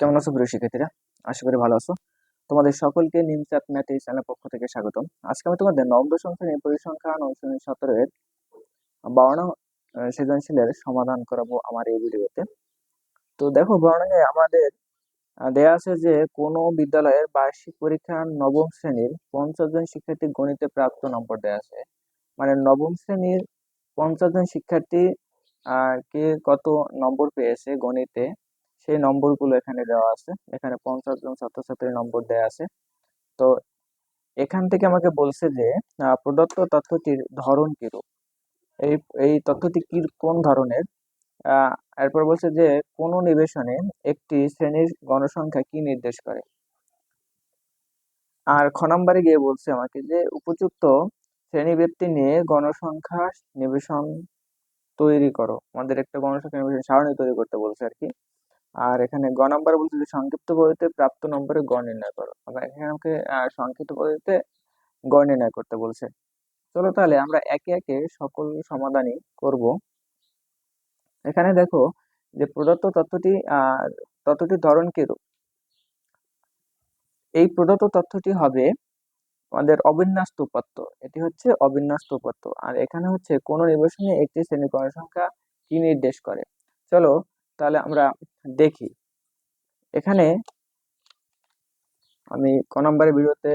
কেমন আছো প্রিয় শিক্ষার্থীরা? আশা করি ভালো আছো। তোমাদের সকলকে নিমচাপ ম্যাথ এই চ্যানেলের পক্ষ থেকে স্বাগতম। আজকে আমি তোমাদের নবম দশম শ্রেণির পরিসংখ্যা অনুশীলনী সতেরোর বারো সৃজনশীলের সমাধান করাবো আমার এই ভিডিওতে। তো দেখো বর্ণনে আমাদের দেয়া আছে যে কোনো বিদ্যালয়ের বার্ষিক পরীক্ষার নবম শ্রেণির পঞ্চাশ জন শিক্ষার্থী গণিতে প্রাপ্ত নম্বর দেয়া আছে। মানে নবম শ্রেণির পঞ্চাশ জন শিক্ষার্থী কে কত নম্বর পেয়েছে গণিতে? সেই নম্বরগুলো এখানে দেওয়া আছে। এখানে পঞ্চাশ জন ছাত্রছাত্রীর নম্বর দেওয়া আছে। তো এখান থেকে আমাকে বলছে যে প্রদত্ত তথ্যটির ধরন কিরূপ? এই এই তথ্যটি কি, কোন ধরনের? এরপর বলছে যে, কোন নিবেশনে একটি শ্রেণির গণসংখ্যা কি নির্দেশ করে? আর খ নম্বরে গিয়ে বলছে আমাকে যে, উপযুক্ত শ্রেণীব্যক্তি নিয়ে গণসংখ্যা নিবেশন তৈরি করো। আমাদের একটা গণসংখ্যা নিবেশন সারণী তৈরি করতে বলছে আর কি। আর এখানে গ নাম্বার বলছে যে, সংক্ষিপ্ত পদ্ধতিতে প্রাপ্ত নম্বরে গড় নির্ণয় করো। এখানে আমাকে সংক্ষিপ্ত পদ্ধতিতে গড় নির্ণয় করতে বলছে। চলো তাহলে আমরা একে একে সকল সমাধানই করব। এখানে দেখো যে, প্রদত্ত তথ্যটি তথ্যটির ধরন কিরূপ? এই প্রদত্ত তথ্যটি হবে আমাদের অবিন্যস্ত উপাত্ত। এটি হচ্ছে অবিন্যস্ত উপাত্ত। আর এখানে হচ্ছে কোন নিবেশনে একটি শ্রেণি গণসংখ্যা কি নির্দেশ করে? চলো তাহলে আমরা দেখি। এখানে আমি ক নম্বরের ভিডিওতে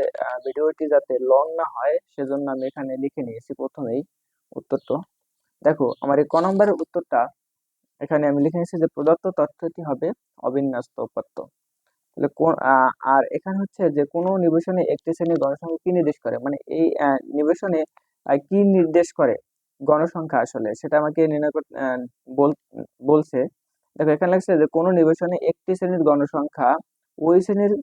ভিডিওটি যাতে লং না হয়, সেজন্য আমি এখানে লিখে নিয়েছি প্রথমেই উত্তরটা। দেখো, আমার এই ক নম্বরের উত্তরটা এখানে আমি লিখে নিয়েছি যে প্রদত্ত তথ্যটি হবে অবিন্যস্ত উপাত্ত। তাহলে কোন আর এখানে হচ্ছে যে কোনো নিবেশনে একটি শ্রেণির গণসংখ্যা কি নির্দেশ করে? মানে এই নিবেশনে কি নির্দেশ করে গণসংখ্যা আসলে? সেটা আমাকে নির্ণয় বলছে দেখো, এখানে লাগছে যে কোনো নিবেশনে একটি শ্রেণির গণসংখ্যা, ওই শ্রেণির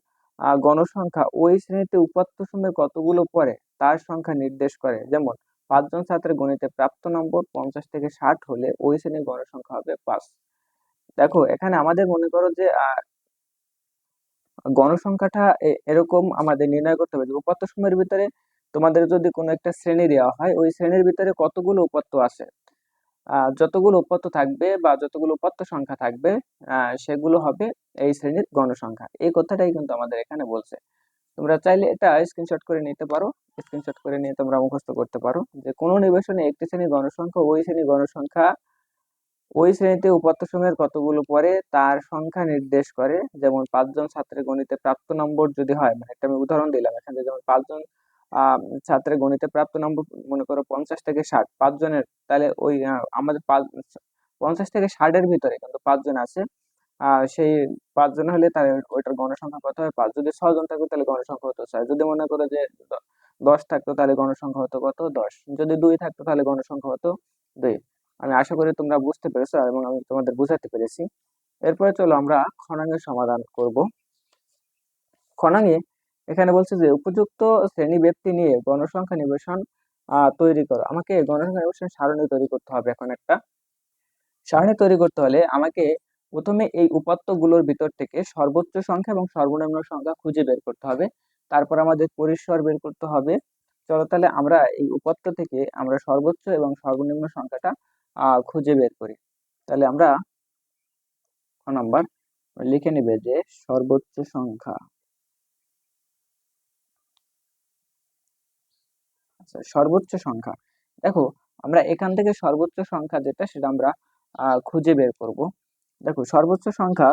গণসংখ্যা ওই শ্রেণীতে উপাত্ত সমূহে কতগুলো পড়ে, তার সংখ্যা নির্দেশ করে। যেমন, পাঁচজন ছাত্রের গণিতে প্রাপ্ত নম্বর পঞ্চাশ থেকে ষাট হলে ওই শ্রেণির গণসংখ্যা হবে পাঁচ। দেখো, এখানে আমাদের মনে করো যে গণসংখ্যাটা এরকম আমাদের নির্ণয় করতে হবে যে উপাত্ত সমূহের ভিতরে তোমাদের যদি কোনো একটা শ্রেণি দেওয়া হয়, ওই শ্রেণির ভিতরে কতগুলো উপাত্ত আছে? যতগুলো উপাত্ত থাকবে বা যতগুলো উপাত্ত সংখ্যা থাকবে সেগুলো হবে এই শ্রেণির গণসংখ্যা। এই কথাটাই কিন্তু আমাদের এখানে বলছে। তোমরা চাইলে এটা স্ক্রিনশট করে নিতে পারো। স্ক্রিনশট করে নিয়ে তোমরা মুখস্থ করতে পারো যে কোনো নিবেশনে একটি শ্রেণির গণসংখ্যা, ওই শ্রেণির গণসংখ্যা, ওই শ্রেণীতে উপাত্ত সমূহের কতগুলো পরে তার সংখ্যা নির্দেশ করে। যেমন পাঁচজন ছাত্রের গণিতে প্রাপ্ত নম্বর যদি হয় মানে একটা আমি উদাহরণ দিলাম, এখানে যেমন পাঁচজন ছাত্রের গণিতে প্রাপ্ত নম্বর মনে করো পঞ্চাশ থেকে ষাট পাঁচজনের তাহলে ওই আমাদের পাঁচ, পঞ্চাশ থেকে ষাটের ভিতরে কিন্তু পাঁচজন আছে। সেই পাঁচজন হলে তাহলে ওইটার গণসংখ্যা কত হয়? পাঁচ, যদি ছজন থাকতো তাহলে গণসংখ্যা হতো ছয়, যদি মনে করো যে দশ থাকতো তাহলে গণসংখ্যা হতো কত? দশ, যদি দুই থাকতো তাহলে গণসংখ্যা হতো দুই। আমি আশা করি তোমরা বুঝতে পেরেছ এবং আমি তোমাদের বুঝাতে পেরেছি। এরপরে চলো আমরা খনাঙ্গের সমাধান করব। খনাঙ্গে এখানে বলছে যে, উপযুক্ত শ্রেণি ব্যক্তি নিয়ে গণসংখ্যা নিবেশন তৈরি করো। আমাকে গণসংখ্যা নিবেশন সারণী তৈরি করতে হবে এখন একটা। সারণী তৈরি করতে হলে আমাকে প্রথমে এই উপাত্তগুলোর ভিতর থেকে সর্বোচ্চ সংখ্যা এবং সর্বনিম্ন সংখ্যা খুঁজে বের করতে হবে। তারপর আমাদের পরিসর বের করতে হবে। চলো তাহলে আমরা এই উপাত্ত থেকে আমরা সর্বোচ্চ এবং সর্বনিম্ন সংখ্যাটা খুঁজে বের করি। তাহলে আমরা নাম্বার? লিখে নিবে যে, সর্বোচ্চ সংখ্যা। সর্বোচ্চ সংখ্যা। দেখো, আমরা এখান থেকে সর্বোচ্চ সংখ্যা যেটা, সেটা আমরা খুঁজে বের করব। দেখো, সর্বোচ্চ সংখ্যা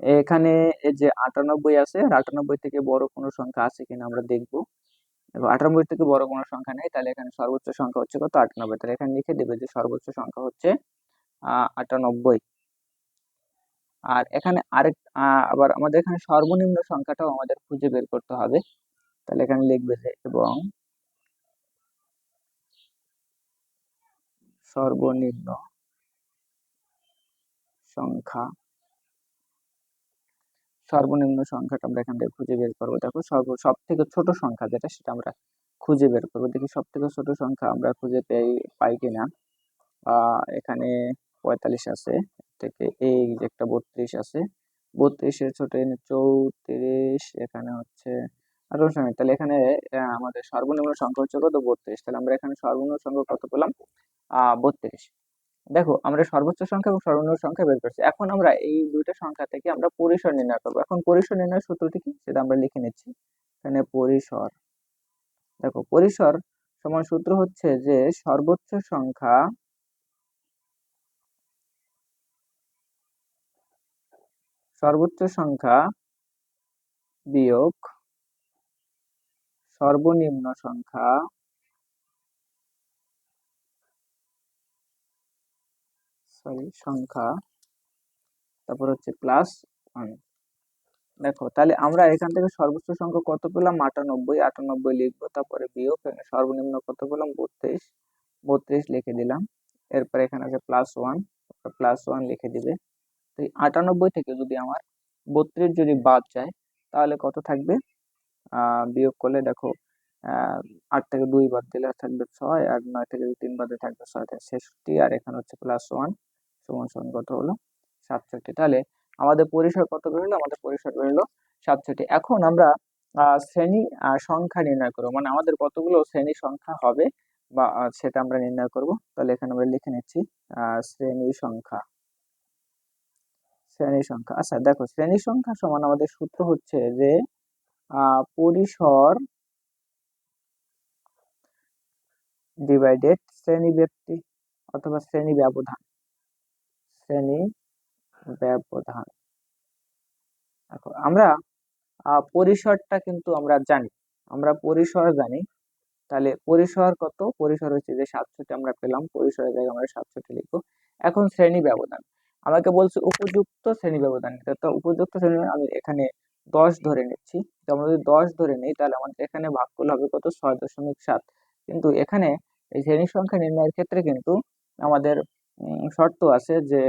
এখানে যে আটানব্বই আছে, আর আটানব্বই থেকে বড় কোনো সংখ্যা আছে কিনা আমরা দেখব। দেখো, আটানব্বই থেকে বড় কোনো সংখ্যা নেই, তাহলে এখানে সর্বোচ্চ সংখ্যা হচ্ছে কত? আটানব্বই। তাহলে এখানে লিখে দেবে যে সর্বোচ্চ সংখ্যা হচ্ছে আটানব্বই। আর এখানে আরেক আবার আমাদের এখানে সর্বনিম্ন সংখ্যাটাও আমাদের খুঁজে বের করতে হবে। তাহলে এখানে লিখবে যে, এবং সর্বনিম্ন সংখ্যা, সর্বনিম্ন সংখ্যাটা আমরা এখান থেকে খুঁজে বের করব। দেখো, সর্ব সব থেকে ছোট সংখ্যা যেটা, সেটা আমরা খুঁজে বের করব। দেখি সব থেকে ছোট সংখ্যা আমরা খুঁজে পেয়ে, পাই কিনা। এখানে পঁয়তাল্লিশ আছে থেকে এই যে একটা বত্রিশ আছে, বত্রিশের ছোট এখানে চৌত্রিশ, এখানে হচ্ছে আঠারো সংখ্যা তাহলে এখানে আমাদের সর্বনিম্ন সংখ্যা হচ্ছে কত? বত্রিশ। তাহলে আমরা এখানে সর্বনিম্ন সংখ্যা কত পেলাম? বত্রিশ। দেখো, আমরা সর্বোচ্চ সংখ্যা এবং সর্বনিম্ন সংখ্যা বের করছি। এখন আমরা এই দুইটা সংখ্যা থেকে আমরা পরিসর নির্ণয় করব। এখন পরিসর নির্ণয়ের সূত্রটি কি? সেটা আমরা লিখে নিচ্ছি। এখানে পরিসর। দেখো, পরিসর সমান সূত্র হচ্ছে যে সর্বোচ্চ সংখ্যা সর্বোচ্চ সংখ্যা বিয়োগ সর্বনিম্ন সংখ্যা সরি, সংখ্যা, তারপর হচ্ছে প্লাস ওয়ান দেখো, তাহলে আমরা এখান থেকে সর্বোচ্চ সংখ্যা কত পেলাম? আটানব্বই আটানব্বই লিখব, তারপরে বিয়োগ সর্বনিম্ন কত পেলাম? বত্রিশ বত্রিশ লিখে দিলাম। এরপর এখানে আছে প্লাস ওয়ান প্লাস ওয়ান লিখে দিবে। তো এই আটানব্বই থেকে যদি আমার বত্রিশ যদি বাদ যায়, তাহলে কত থাকবে? বিয়োগ করলে দেখো আট থেকে দুই বাদ দিলে থাকবে ছয় আর নয় থেকে তিন বাদে থাকবে ছয় থেকে ছেষট্টি আর এখানে হচ্ছে প্লাস ওয়ান সমান সমান কত হলো? সাতষট্টি। তাহলে আমাদের পরিসর কত বেরোলো আমাদের পরিসর বেরোলো সাতষট্টি। এখন আমরা শ্রেণি সংখ্যা নির্ণয় করব। মানে আমাদের কতগুলো শ্রেণি সংখ্যা হবে বা সেটা আমরা নির্ণয় করব। তাহলে এখানে আমরা লিখে নিচ্ছি শ্রেণি সংখ্যা। শ্রেণি সংখ্যা। আচ্ছা দেখো, শ্রেণি সংখ্যা সমান আমাদের সূত্র হচ্ছে যে পরিসর ডিভাইডেড শ্রেণি ব্যক্তি অথবা শ্রেণি ব্যবধান। শ্রেণি ব্যবধান। দেখো, আমরা পরিসরটা কিন্তু আমরা জানি। আমরা পরিসর জানি। তাহলে পরিসর কত? পরিসর হচ্ছে যে সাতষট্টি আমরা পেলাম। পরিসরের জায়গায় আমরা সাতষট্টি লিখব। এখন শ্রেণি ব্যবধান। আমাকে বলছে উপযুক্ত শ্রেণি ব্যবধান। তো উপযুক্ত শ্রেণি আমি এখানে দশ ধরে নিচ্ছি। তো আমরা যদি দশ ধরে নিই, তাহলে আমাদের এখানে ভাগফল হবে কত? ছয় দশমিক সাত। কিন্তু এখানে এই শ্রেণি সংখ্যা নির্ণয়ের ক্ষেত্রে কিন্তু আমাদের শর্ত আছে যে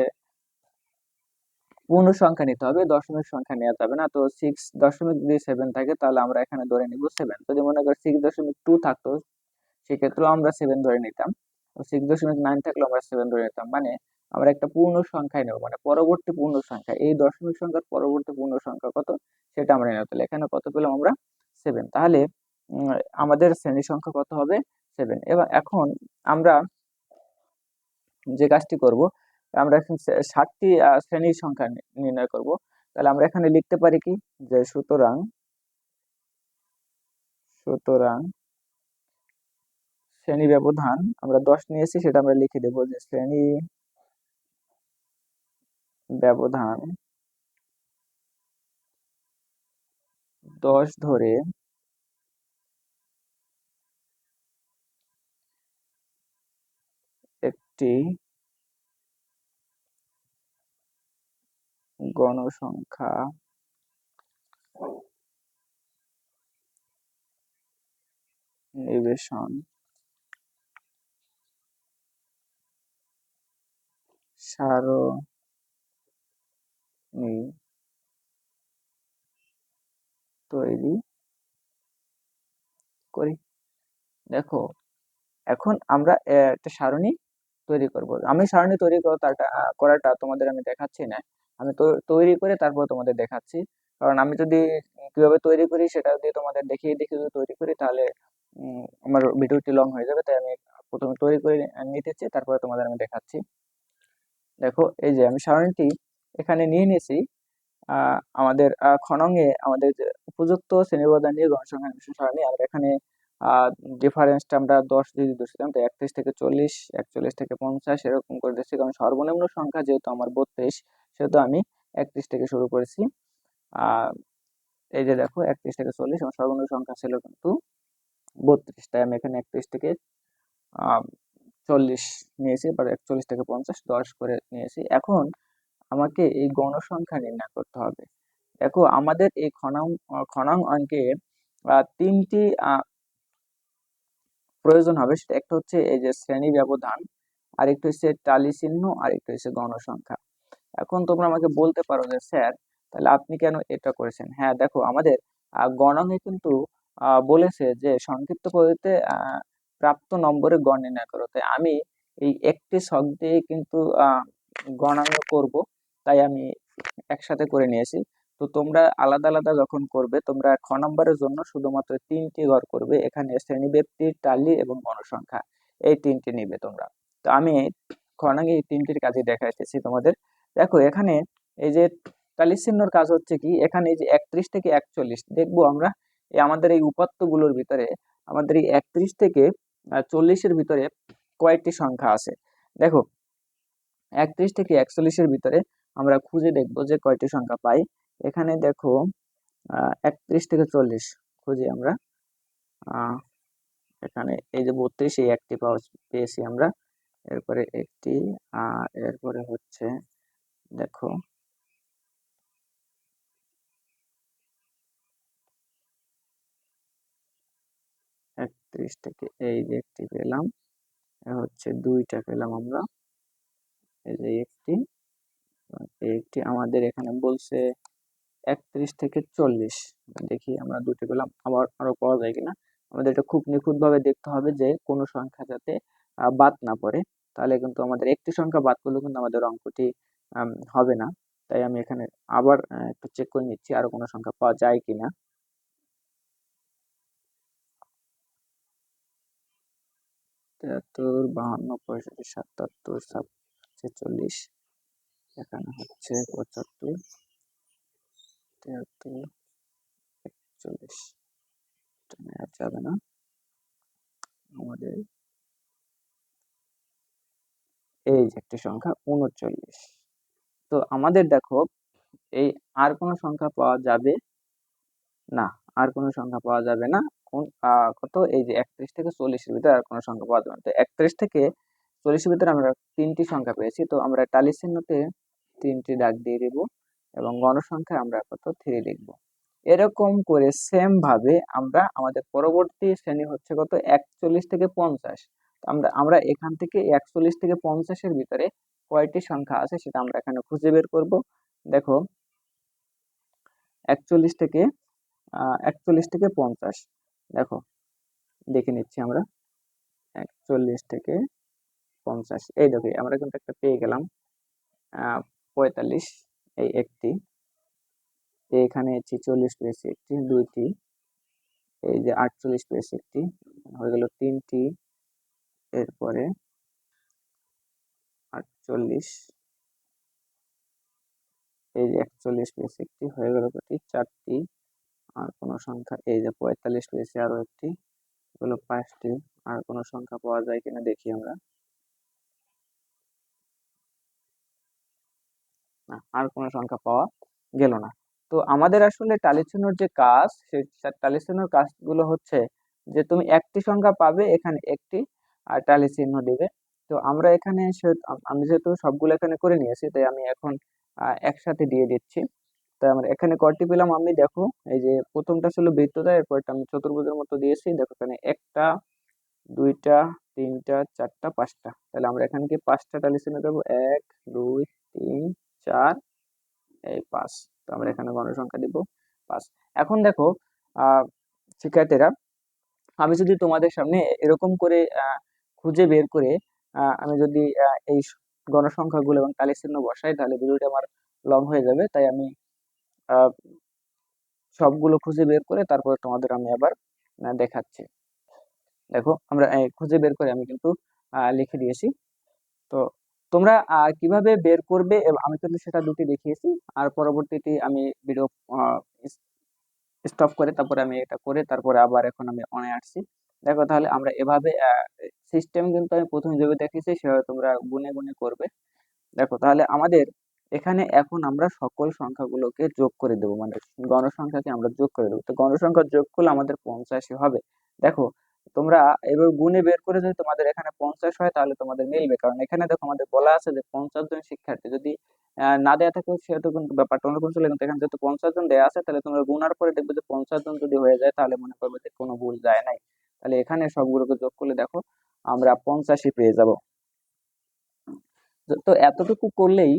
পূর্ণ সংখ্যা নিতে হবে, দশমিক সংখ্যা নেওয়া যাবে না। তো সিক্স দশমিক যদি সেভেন থাকে, তাহলে আমরা এখানে ধরে নিব সেভেন যদি মনে করি সিক্স দশমিক টু থাকতো, সেক্ষেত্রেও আমরা সেভেন ধরে নিতাম। সিক্স দশমিক নাইন থাকলেও আমরা সেভেন ধরে নিতাম। মানে আমরা একটা পূর্ণ সংখ্যায় নেব মানে পরবর্তী পূর্ণ সংখ্যা, এই দশমিক সংখ্যার পরবর্তী পূর্ণ সংখ্যা কত? সেটা আমরা নেব। তাহলে এখানে কত পেলাম আমরা? সেভেন তাহলে আমাদের শ্রেণি সংখ্যা কত হবে? সেভেন এবার এখন আমরা যে কাজটি করব, আমরা ষাটটি শ্রেণির সংখ্যা নির্ণয় করব। তাহলে আমরা এখানে লিখতে পারি কি? যে সুতরাং সুতরাং শ্রেণি ব্যবধান আমরা দশ নিয়েছি, সেটা আমরা লিখে দেবো যে শ্রেণি ব্যবধান দশ ধরে একটি গণসংখ্যা নিবেশন সারণী তৈরি করি। দেখো, এখন আমরা একটা সারণী তৈরি করব। আমি সারণী তৈরি করাটা করাটা তোমাদের আমি দেখাচ্ছি না। আমি তৈরি করে তারপর তোমাদের দেখাচ্ছি। কারণ আমি যদি কীভাবে তৈরি করি সেটা যদি তোমাদের দেখিয়ে দেখিয়ে যদি তৈরি করি তাহলে আমার ভিডিওটি লং হয়ে যাবে। তাই আমি প্রথমে তৈরি করে নিতেছি, তারপরে তোমাদের আমি দেখাচ্ছি। দেখো, এই যে আমি সারণীটি এখানে নিয়ে নিয়েছি। আমাদের আহ, খনঙে আমাদের উপযুক্ত শ্রেণীবদ্ধ নিয়ে গণসংখ্যা সারণী আমরা এখানে ডিফারেন্সটা আমরা দশ দিয়ে দিয়েছিলাম তো একত্রিশ থেকে চল্লিশ একচল্লিশ থেকে পঞ্চাশ এরকম করে দিচ্ছি কারণ সর্বনিম্ন সংখ্যা যেহেতু আমার বত্রিশ সেহেতু আমি একত্রিশ থেকে শুরু করেছি। এই যে দেখো একত্রিশ থেকে চল্লিশ আমার সর্বনিম্ন সংখ্যা ছিল কিন্তু বত্রিশ তাই আমি এখানে একত্রিশ থেকে চল্লিশ নিয়েছি বা একচল্লিশ থেকে পঞ্চাশ দশ করে নিয়েছি। এখন আমাকে এই গণসংখ্যা নির্ণয় করতে হবে। দেখো, আমাদের এই খনাং খনাং অঙ্কে তিনটি প্রয়োজন হবে। সেটা একটা হচ্ছে এই যে শ্রেণি ব্যবধান আর একটু হচ্ছে টালি চিহ্ন আর একটু হচ্ছে গণসংখ্যা। এখন তোমরা আমাকে বলতে পারো যে, স্যার, তাহলে আপনি কেন এটা করেছেন? হ্যাঁ দেখো, আমাদের গণকে কিন্তু বলেছে যে, সংক্ষিপ্ত পদ্ধতিতে প্রাপ্ত নম্বরে গণ নির্ণয় করো। তাই আমি এই একটি ছক দিয়ে কিন্তু গণাঙ্ক করব। তাই আমি একসাথে করে নিয়েছি। তো তোমরা আলাদা আলাদা যখন করবে, তোমরা খ নম্বরের জন্য শুধুমাত্র তিনটি ঘর করবে। এখানে শ্রেণি ব্যক্তি টালি এবং গণসংখ্যা, এই তিনটি নিবে তোমরা। তো আমি খনাঙ্গে এই তিনটির কাজে দেখাইতেছি তোমাদের। দেখো, এখানে এই যে তালিশ চিহ্নর কাজ হচ্ছে কি, এখানে এই যে একত্রিশ থেকে একচল্লিশ, দেখব আমরা এই আমাদের এই উপাত্তগুলোর ভিতরে, আমাদের এই একত্রিশ থেকে চল্লিশের ভিতরে কয়েকটি সংখ্যা আছে। দেখো, একত্রিশ থেকে একচল্লিশের ভিতরে আমরা খুঁজে দেখব যে কয়টি সংখ্যা পাই। এখানে দেখো একত্রিশ থেকে চল্লিশ খুঁজি আমরা। এখানে এই যে বত্রিশ, এই একটি পাওয়া পেয়েছি আমরা। এরপরে একটি এরপরে হচ্ছে, দেখো, একত্রিশ থেকে এই যে একটি পেলাম হচ্ছে দুইটা পেলাম আমরা। এই যে একটি একটি আমাদের এখানে বলছে একত্রিশ থেকে চল্লিশ। দেখি আমরা দুটি পেলাম, আবার আরও পাওয়া যায় কিনা। আমাদের এটা খুব নিখুঁতভাবে দেখতে হবে যে কোনো সংখ্যা যাতে বাদ না পড়ে। তাহলে কিন্তু আমাদের একটি সংখ্যা বাদ পড়লে কিন্তু আমাদের অঙ্কটি হবে না। তাই আমি এখানে আবার একটু চেক করে নিচ্ছি আরও কোনো সংখ্যা পাওয়া যায় কিনা। তেহাত্তর বাহান্ন, পঁয়ষট্টি সাতাত্তর ছেচল্লিশ। এখানে হচ্ছে পঁচাত্তর তেহাত্তর একচল্লিশ। নেওয়া যাবে না। আমাদের এই যে একটি সংখ্যা উনচল্লিশ। তো আমাদের দেখো, এই আর কোনো সংখ্যা পাওয়া যাবে না। আর কোনো সংখ্যা পাওয়া যাবে না। কোন কত? এই যে একত্রিশ থেকে চল্লিশের ভিতরে আর কোনো সংখ্যা পাওয়া যাবে না। তো একত্রিশ থেকে চল্লিশের ভিতরে আমরা তিনটি সংখ্যা পেয়েছি। তো আমরা টালি চিহ্নতে তিনটি দাগ দিয়ে দেব এবং গণসংখ্যা আমরা কত থ্রি লিখব। এরকম করে সেম ভাবে আমরা আমাদের পরবর্তী শ্রেণি হচ্ছে কত? একচল্লিশ থেকে পঞ্চাশ। আমরা আমরা এখান থেকে একচল্লিশ থেকে পঞ্চাশের ভিতরে কয়টি সংখ্যা আছে সেটা আমরা এখানে খুঁজে বের করব। দেখো, একচল্লিশ থেকে একচল্লিশ থেকে পঞ্চাশ। দেখো, দেখে নিচ্ছি আমরা। একচল্লিশ থেকে পঞ্চাশ। এই দেখো, আমরা কিন্তু একটা পেয়ে গেলাম। পঁয়তাল্লিশ এই একটি। এখানে ছেচল্লিশ পেয়েছি একটি, দুইটি, এই যে আটচল্লিশ পেয়েছি একটি, হয়ে গেল তিনটি। এরপরে আটচল্লিশ, এই যে একচল্লিশ পেয়েছি একটি, হয়ে গেল কটি, চারটি। আর কোনো সংখ্যা, এই যে পঁয়তাল্লিশ পেয়েছি আরও একটি এগুলো পাঁচটি। আর কোনো সংখ্যা পাওয়া যায় কিনা দেখি আমরা। না, আর কোনো সংখ্যা পাওয়া গেল না। তো আমাদের আসলে টালিচিহ্নর যে কাজ সেই টালিচিহ্নর কাজগুলো হচ্ছে যে তুমি একটি সংখ্যা পাবে, এখানে একটি, আর টালি চিহ্ন দিবে। তো আমরা এখানে আমি যেহেতু সবগুলো এখানে করে নিয়েছি, তাই আমি এখন একসাথে দিয়ে দিচ্ছি। তাই আমরা এখানে কয়টি পেলাম? আমি দেখো, এই যে প্রথমটা ছিল বৃত্তটা এরপরটা আমি চতুর্ভুজের মতো দিয়েছি। দেখো এখানে একটা, দুইটা, তিনটা, চারটা, পাঁচটা। তাহলে আমরা এখানে কি পাঁচটা টালি চিহ্ন দেবো? এক, দুই, তিন চার, এই পাঁচ। তো আমরা এখানে গণসংখ্যা দিব পাঁচ। এখন দেখো শিক্ষার্থীরা, আমি যদি তোমাদের সামনে এরকম করে খুঁজে বের করে আমি যদি এই গণসংখ্যাগুলো এবং তালি চিহ্ন বসাই, তাহলে ভিডিওটা আমার লং হয়ে যাবে। তাই আমি সবগুলো খুঁজে বের করে তারপর তোমাদের আমি আবার দেখাচ্ছি। দেখো, আমরা খুঁজে বের করে আমি কিন্তু লিখে দিয়েছি। তো তোমরা কীভাবে বের করবে? আমি কিন্তু সেটা দুটি দেখিয়েছি। আর পরবর্তীতে আমি ভিডিও স্টপ করে তারপরে আমি এটা করে তারপরে আবার এখন আমি অনে আসছি। দেখো তাহলে আমরা এভাবে সিস্টেম কিন্তু আমি প্রথমে যেভাবে দেখিয়েছি, সেভাবে তোমরা গুনে গুনে করবে। দেখো তাহলে আমাদের এখানে এখন আমরা সকল সংখ্যাগুলোকে যোগ করে দেবো। মানে গণসংখ্যাকে আমরা যোগ করে দেবো। তো গণসংখ্যা যোগ করলে আমাদের পঞ্চাশি হবে। দেখো তোমরা এবার গুণে বের করে যদি তোমাদের এখানে পঞ্চাশ হয়, তাহলে তোমাদের মিলবে। কারণ এখানে দেখো আমাদের বলা আছে যে পঞ্চাশ জন শিক্ষার্থী। যদি না দেওয়া থাকে সেহেতু কিন্তু ব্যাপারটা অন্য চলে কিন্তু এখানে যেহেতু পঞ্চাশ জন দেওয়া আছে, তাহলে তোমরা গুণার পরে দেখবে যে পঞ্চাশ জন যদি হয়ে যায়, তাহলে মনে করবে যে কোনো ভুল যায় নাই। তাহলে এখানে সবগুলোকে যোগ করলে দেখো আমরা পঞ্চাশই পেয়ে যাব। তো এতটুকু করলেই,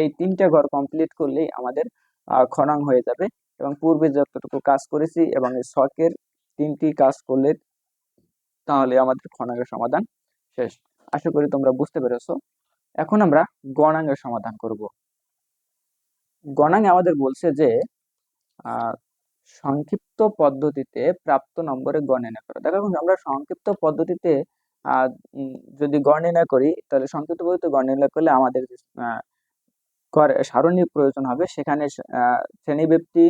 এই তিনটা ঘর কমপ্লিট করলেই আমাদের খনাং হয়ে যাবে। এবং পূর্বে যতটুকু কাজ করেছি এবং শখের তিনটি কাজ করলে তাহলে আমাদের খনাঙ্গের সমাধান শেষ। আশা করি তোমরা বুঝতে পেরেছ। এখন আমরা গণাঙ্গের সমাধান করব। গণাঙ্গে আমাদের বলছে যে সংক্ষিপ্ত পদ্ধতিতে প্রাপ্ত নম্বরে গণনা করো। দেখো আমরা সংক্ষিপ্ত পদ্ধতিতে যদি নির্ণয় করি, তাহলে সংক্ষিপ্ত পদ্ধতিতে নির্ণয় করলে আমাদের গড় প্রয়োজন হবে। সেখানে শ্রেণীব্যক্তি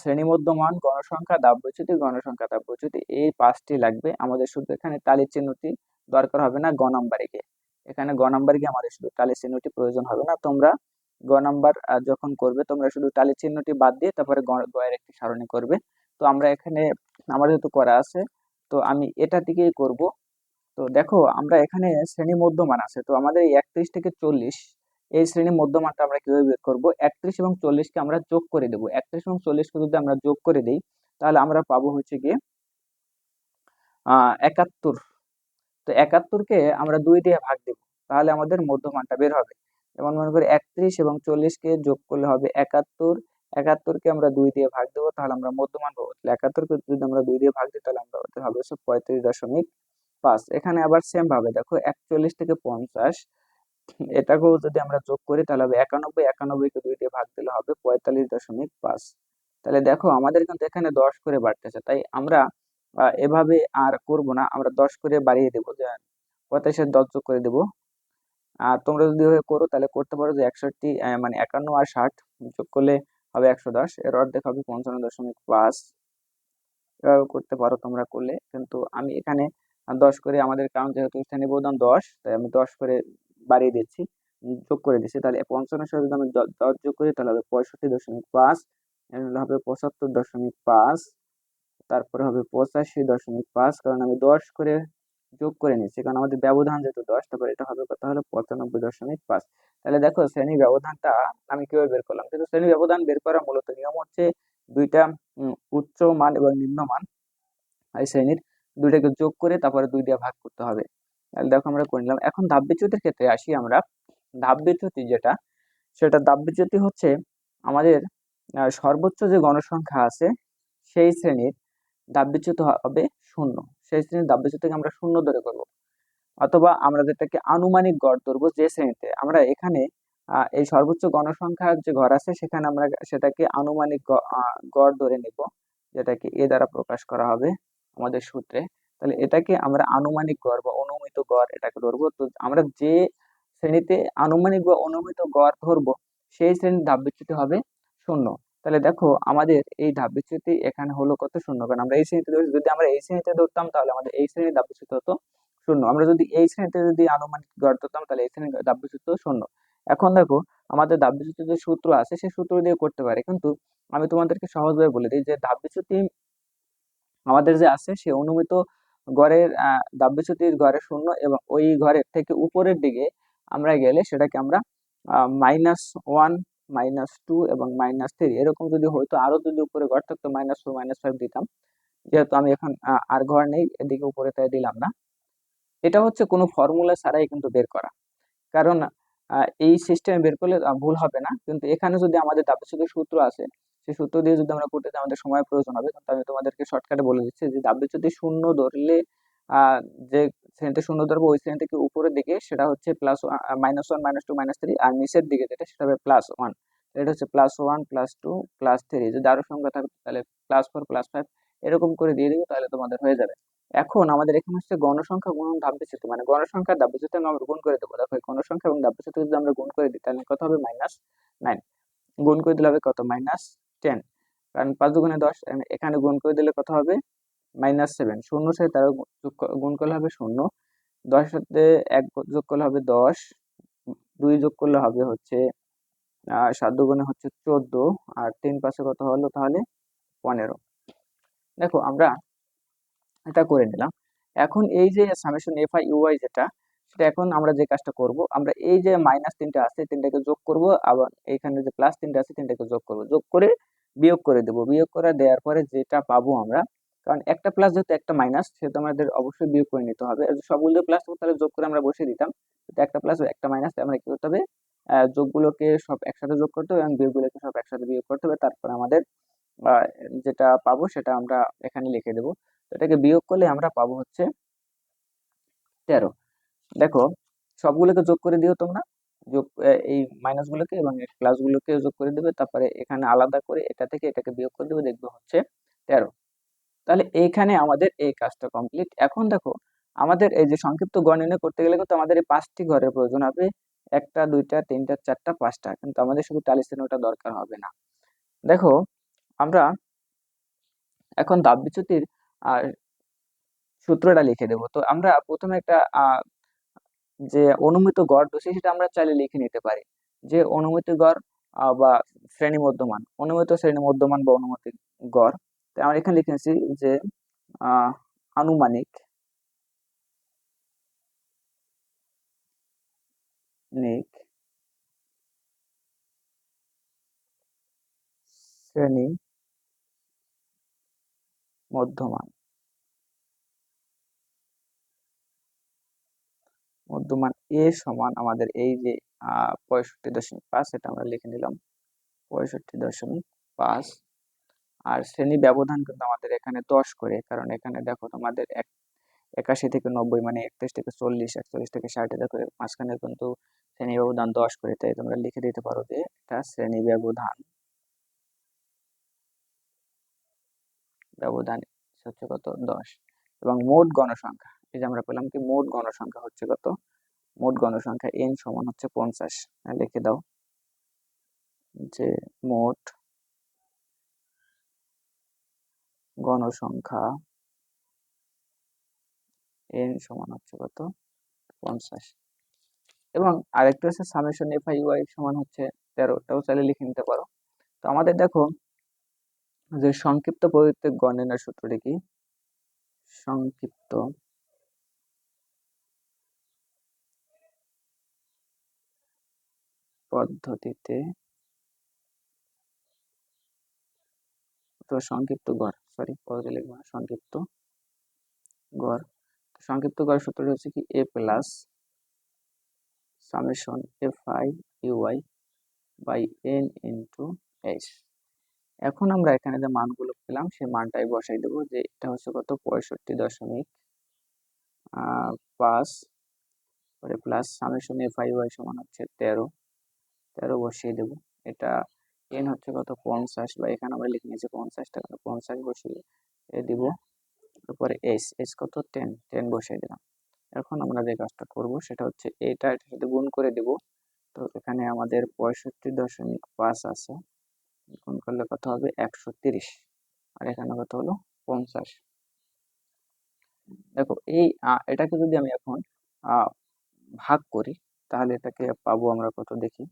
শ্রেণি মধ্যমান গণসংখ্যা দাব্যচ্যুতি গণসংখ্যা দাব্যচ্যুতি এই পাঁচটি লাগবে। আমাদের শুধু এখানে তালির চিহ্নটি দরকার হবে না গ নাম্বারে এখানে গ নাম্বারে গিয়ে আমাদের শুধু তালির চিহ্নটি প্রয়োজন হবে না। তোমরা গ নাম্বার যখন করবে, তোমরা শুধু তালির চিহ্নটি বাদ দিয়ে তারপরে গ এর একটি সারণী করবে। তো আমরা এখানে, আমার যেহেতু করা আছে, তো আমি এটা দিকেই করব। তো দেখো, আমরা এখানে শ্রেণি মধ্যমান আছে। তো আমাদের একত্রিশ থেকে চল্লিশ এই শ্রেণি মধ্যমানটা আমরা কীভাবে বের করব? একত্রিশ এবং চল্লিশকে আমরা যোগ করে দেবো। একত্রিশ এবং চল্লিশকে যদি আমরা যোগ করে দিই, তাহলে আমরা পাবো হচ্ছে গিয়ে একাত্তর। তো একাত্তরকে আমরা দুই দিয়ে ভাগ দেব, তাহলে আমাদের মধ্যমানটা বের হবে। যেমন মনে করি একত্রিশ এবং চল্লিশকে যোগ করলে হবে একাত্তর। একাত্তরকে আমরা দুই দিয়ে ভাগ দেবো, তাহলে আমরা মধ্যমান পাবো। তাহলে একাত্তরকে যদি আমরা দুই দিয়ে ভাগ দিই, তাহলে আমরা হবে পঁয়ত্রিশ দশমিক পাঁচ। এখানে আবার সেম ভাবে দেখো, একচল্লিশ থেকে পঞ্চাশ এটাকেও যদি আমরা যোগ করি, তাহলে হবে একানব্বই একানব্বইকে দুই দিয়ে ভাগ দিলে হবে পঁয়তাল্লিশ দশমিক পাঁচ। তাহলে দেখো, আমাদের কিন্তু এখানে দশ করে বাড়তেছে। তাই আমরা এভাবে আর করব না। আমরা দশ করে বাড়িয়ে দেবো। পঁয়তাল্লিশের দশ যোগ করে দেবো। আর তোমরা যদি করো, তাহলে করতে পারো যে, একষট্টি মানে একান্ন আর ষাট যোগ করলে হবে একশো দশ। এর অর্ধেক হবে পঞ্চান্ন দশমিক পাঁচ। এভাবে করতে পারো তোমরা করলে। কিন্তু আমি এখানে দশ করে আমাদের কারণ যেহেতু শ্রেণি বোধান দশ, তাই আমি দশ করে বাড়িয়ে দিচ্ছি যোগ করে দিচ্ছি। তাহলে পঞ্চান্ন সাথে যদি আমি দশ যোগ করি তাহলে হবে পঁয়ষট্টি দশমিক পাঁচ হবে পঁচাত্তর দশমিক পাঁচ, তারপরে হবে পঁচাশি দশমিক পাঁচ, কারণ আমি দশ করে যোগ করে নিচ্ছি, কারণ আমাদের ব্যবধান যেহেতু দশ, তারপরে এটা হবে কত? হলো পঁচানব্বই দশমিক পাঁচ। তাহলে দেখো, শ্রেণি ব্যবধানটা আমি কীভাবে বের করলাম? কিন্তু শ্রেণি ব্যবধান বের করার মূলত নিয়ম হচ্ছে দুইটা উচ্চ মান এবং নিম্ন মান। এই শ্রেণির দুইটাকে যোগ করে তারপরে দুই দিয়ে ভাগ করতে হবে। তাহলে দেখো আমরা করে নিলাম। এখন ধাপ বিচ্যুতির ক্ষেত্রে আসি আমরা। ধাপ বিচ্যুতি যেটা, সেটা ধাপ বিচ্যুতি হচ্ছে আমাদের সর্বোচ্চ যে গণসংখ্যা আছে, সেই শ্রেণির ধাপ বিচ্যুত হবে শূন্য। সেই শ্রেণির ধাপ বিচ্যুতিকে আমরা শূন্য ধরে করব। অথবা আমরা যেটাকে আনুমানিক গড় ধরবো যে শ্রেণীতে। আমরা এখানে এই সর্বোচ্চ গণসংখ্যার যে ঘর আছে, সেখানে আমরা সেটাকে আনুমানিক গড় ধরে নেব। যেটাকে এ দ্বারা প্রকাশ করা হবে আমাদের সূত্রে। তাহলে এটাকে আমরা আনুমানিক গড় বা অনুমিত গড় এটাকে ধরবো। তো আমরা যে শ্রেণীতে আনুমানিক বা অনুমিত গড় ধরবো, সেই শ্রেণির ধাপ বিচ্যুতি হবে শূন্য। তাহলে দেখো আমাদের এই ধাপ বিচ্যুতি এখানে হলো কত শূন্য? কারণ আমরা এই শ্রেণীতে যদি আমরা এই শ্রেণীতে ধরতাম তাহলে আমাদের এই শ্রেণির ধাপ বিচ্যুতি হতো শূন্য। আমরা যদি এই শ্রেণীতে যদি আনুমানিক গড় ধরতাম তাহলে এই শ্রেণির ধাপ বিচ্যুতি শূন্য। এখন দেখো আমাদের ধাপ বিচ্যুতি যে সূত্র আছে, সেই সূত্র দিয়ে করতে পারে। কিন্তু আমি তোমাদেরকে সহজভাবে বলে দিই যে ধাপ বিচ্যুতি আমাদের যে আছে, সে অনুমিত গড়ের দাব্যচ্যুতির ঘরে শূন্য এবং ওই ঘরের থেকে উপরের দিকে আমরা গেলে সেটাকে আমরা মাইনাস ওয়ান মাইনাস টু এবং মাইনাস থ্রি এরকম যদি হইতো আরও যদি উপরে ঘর থাকতো মাইনাস টু মাইনাস ফাইভ দিতাম। যেহেতু আমি এখন আর ঘর নেই, এদিকে উপরে তাই দিলাম না। এটা হচ্ছে কোনো ফর্মুলা ছাড়াই কিন্তু বের করা। কারণ এই সিস্টেমে বের করলে ভুল হবে না। কিন্তু এখানে যদি আমাদের দাব্যচ্যুতির সূত্র আছে সেই সূত্র দিয়ে যদি আমরা করতে চাই আমাদের সময় প্রয়োজন হবে। আমি তোমাদেরকে শর্টকাটে বলে দিচ্ছি যে ডাব্লিউ যদি শূন্য ধরলে যে শ্রেণীতে শূন্য ধরবো, ওই শ্রেণি থেকে উপরের দিকে? সেটা হচ্ছে plus minus one minus two minus three আর নিচের দিকে যেটা, সেটা হবে প্লাস ওয়ান এটা হচ্ছে plus one plus two plus three যদি আরও সংখ্যা থাকবে তাহলে প্লাস ফোর প্লাস ফাইভ এরকম করে দিয়ে দিবে, তাহলে তোমাদের হয়ে যাবে। এখন আমাদের এখানে হচ্ছে গণসংখ্যা গুণন ধাব্যচ্যুতি মানে গণসংখ্যার ধাব্যচ্যুতি আমরা গুণ করে দেবো। দেখো গণসংখ্যা এবং ধাব্যচ্যুতি যদি আমরা গুণ করে দিই, তাহলে কত হবে? মাইনাস নাইন গুণ করে দিলে হবে কত? মাইনাস টেন কারণ পাঁচ দুগুণে দশ এখানে গুণ করে দিলে কত হবে? মাইনাস সেভেন শূন্য সাথে তারা গুণ করলে হবে শূন্য। দশ সাথে এক যোগ করলে হবে দশ। দুই যোগ করলে হবে হচ্ছে সাত দুগুণে হচ্ছে চোদ্দ। আর তিন পাশে কত হলো তাহলে? পনেরো। দেখো আমরা এটা করে নিলাম। এখন এই যে সামেশন এফ আই ইউআই যেটা, সেটা এখন আমরা যে কাজটা করব, আমরা এই যে মাইনাস তিনটা আছে, তিনটাকে যোগ করব, আবার এইখানে যে প্লাস তিনটা আছে, তিনটাকে যোগ করব। যোগ করে বিয়োগ করে দেব। বিয়োগ করে দেওয়ার পরে যেটা পাবো আমরা, কারণ একটা প্লাস যেহেতু একটা মাইনাস সেহেতু আমাদের অবশ্যই বিয়োগ করে নিতে হবে। সবগুলো প্লাস তাহলে যোগ করে আমরা বসিয়ে দিতাম। একটা প্লাস একটা মাইনাস আমরা কি করতে হবে? যোগগুলোকে সব একসাথে যোগ করতে হবে এবং বিয়োগগুলোকে সব একসাথে বিয়োগ করতে হবে। তারপর আমাদের যেটা পাবো সেটা আমরা এখানে লিখে দেবো। এটাকে বিয়োগ করলে আমরা পাবো হচ্ছে তেরো। দেখো, সবগুলোকে যোগ করে দিও তোমরা। যোগ এই মাইনাসগুলোকে এবং প্লাসগুলোকে যোগ করে দেবে। তারপরে এখানে আলাদা করে এটা থেকে এটাকে বিয়োগ করে দেবে, দেখবে হচ্ছে তেরো। তাহলে এইখানে আমাদের এই কাজটা কমপ্লিট এখন দেখো, আমাদের এই যে সংক্ষিপ্ত গড় করতে গেলে কিন্তু আমাদের এই পাঁচটি ঘরের প্রয়োজন হবে। একটা, দুইটা, তিনটা, চারটা, পাঁচটা। কিন্তু আমাদের শুধু টালি চিহ্নটা দরকার হবে না। দেখো, আমরা এখন দাব বিচ্যুতির আর সূত্রটা লিখে দেব। তো আমরা প্রথমে একটা যে অনুমিত গড় দোষী সেটা আমরা চাইলে লিখে নিতে পারি। যে অনুমিত গড় বা শ্রেণি মধ্যমান, অনুমিত শ্রেণি মধ্যমান বা অনুমিত গড়। তো আমরা এখানে লিখেছি যে আনুমানিক নিক শ্রেণি মধ্যমান। মধ্যমান এ সমান আমাদের এই যে পঁয়ষট্টি দশমিক পাঁচ এটা আমরা লিখে নিলাম। পঁয়ষট্টি দশমিক পাঁচ। আর শ্রেণি ব্যবধান কিন্তু আমাদের এখানে দশ করে, কারণ এখানে দেখো তোমাদের এক, একাশি থেকে নব্বই মানে একত্রিশ থেকে চল্লিশ, একচল্লিশ থেকে ষাট এটা করে মাঝখানে কিন্তু শ্রেণি ব্যবধান দশ করে, তাই তোমরা লিখে দিতে পারো যে এটা শ্রেণি ব্যবধান। ব্যবধান হচ্ছে কত? দশ। এবং মোট গণসংখ্যা। এই যে আমরা পেলাম কি মোট গণসংখ্যা হচ্ছে কত? মোট গণসংখ্যা এন সমান হচ্ছে পঞ্চাশ। লিখে দাও। যে মোট গণসংখ্যা এন সমান হচ্ছে কত? পঞ্চাশ। এবং আরেকটা হচ্ছে সামেশন এফ আই ওয়াই সমান হচ্ছে তেরো। ওটাও চাইলে লিখে নিতে পারো। তো আমাদের দেখো যে সংক্ষিপ্ত পদ্ধতিতে গণনার সূত্রটি কি? সংক্ষিপ্ত পদ্ধতিতে সংক্ষিপ্ত গড় সরি লিখব সংক্ষিপ্ত গড়। সংক্ষিপ্ত গড় সূত্রটি হচ্ছে কি A plus summation F I U I by N into H এখন আমরা এখানে যে মানগুলো পেলাম, সেই মানটাই বসাই দেবো যে এটা হচ্ছে কত? পঁয়ষট্টি দশমিক পাঁচ পরে plus summation F I Y সমান হচ্ছে তেরো। তেরো বসিয়ে দেব। এটা এন হচ্ছে কত? পঞ্চাশ। বা এখানে আমরা লিখে নিয়েছি পঞ্চাশ টাকা। পঞ্চাশ বসিয়ে দিব। তারপরে এস এস কত? টেন টেন বসিয়ে দিলাম। এখন আমরা যে কাজটা করব সেটা হচ্ছে এটা এটার সাথে গুণ করে দেব। তো এখানে আমাদের পঁয়ষট্টি দশমিক পাঁচ আছে। গুণ করলে কত হবে? একশো তিরিশ। আর এখানে কত হলো? পঞ্চাশ। দেখো, এই এটাকে যদি আমি এখন ভাগ করি, তাহলে এটাকে পাবো আমরা কত দেখি?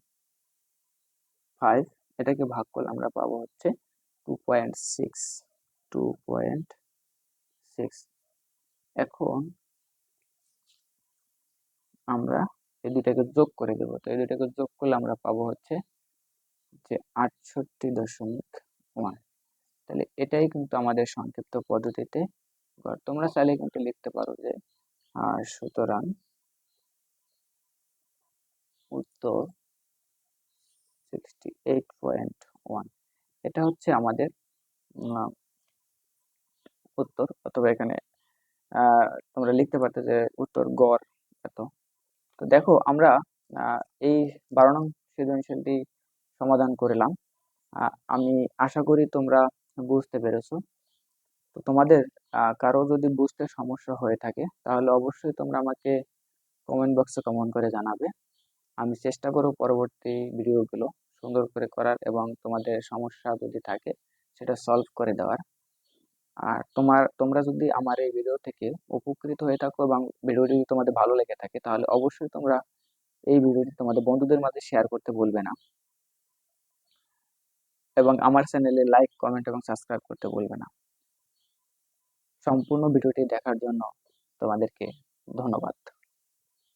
ফাইভ এটাকে ভাগ করলে আমরা পাবো হচ্ছে two point six two point six এখন আমরা এই দুটাকে যোগ করে দেবো। তো এই দুটাকে যোগ করলে আমরা পাবো হচ্ছে যে আটষট্টি দশমিক ওয়ান তাহলে এটাই কিন্তু আমাদের সংক্ষিপ্ত পদ্ধতিতে তোমরা চাইলে কিন্তু লিখতে পারো যে আর সুতরাং উত্তর সিক্সটি এইট পয়েন্ট ওয়ান এটা হচ্ছে আমাদের উত্তর। অথবা এখানে তোমরা লিখতে পারতে যে উত্তর গড় এত। তো দেখো, আমরা এই বারো নং সৃজনশীলটি সমাধান করলাম। আমি আশা করি তোমরা বুঝতে পেরেছ। তো তোমাদের কারও যদি বুঝতে সমস্যা হয়ে থাকে, তাহলে অবশ্যই তোমরা আমাকে কমেন্ট বক্সে কমেন্ট করে জানাবে। আমি চেষ্টা করব পরবর্তী ভিডিওগুলো সুন্দর করে করার এবং তোমাদের সমস্যা যদি থাকে, সেটা সলভ করে দেওয়ার। আর তোমার, তোমরা যদি আমার এই ভিডিও থেকে উপকৃত হয়ে থাকো এবং ভিডিওটি যদি তোমাদের ভালো লেগে থাকে, তাহলে অবশ্যই তোমরা এই ভিডিওটি তোমাদের বন্ধুদের মাঝে শেয়ার করতে ভুলবে না। এবং আমার চ্যানেলে লাইক কমেন্ট এবং সাবস্ক্রাইব করতে ভুলবে না। সম্পূর্ণ ভিডিওটি দেখার জন্য তোমাদেরকে ধন্যবাদ।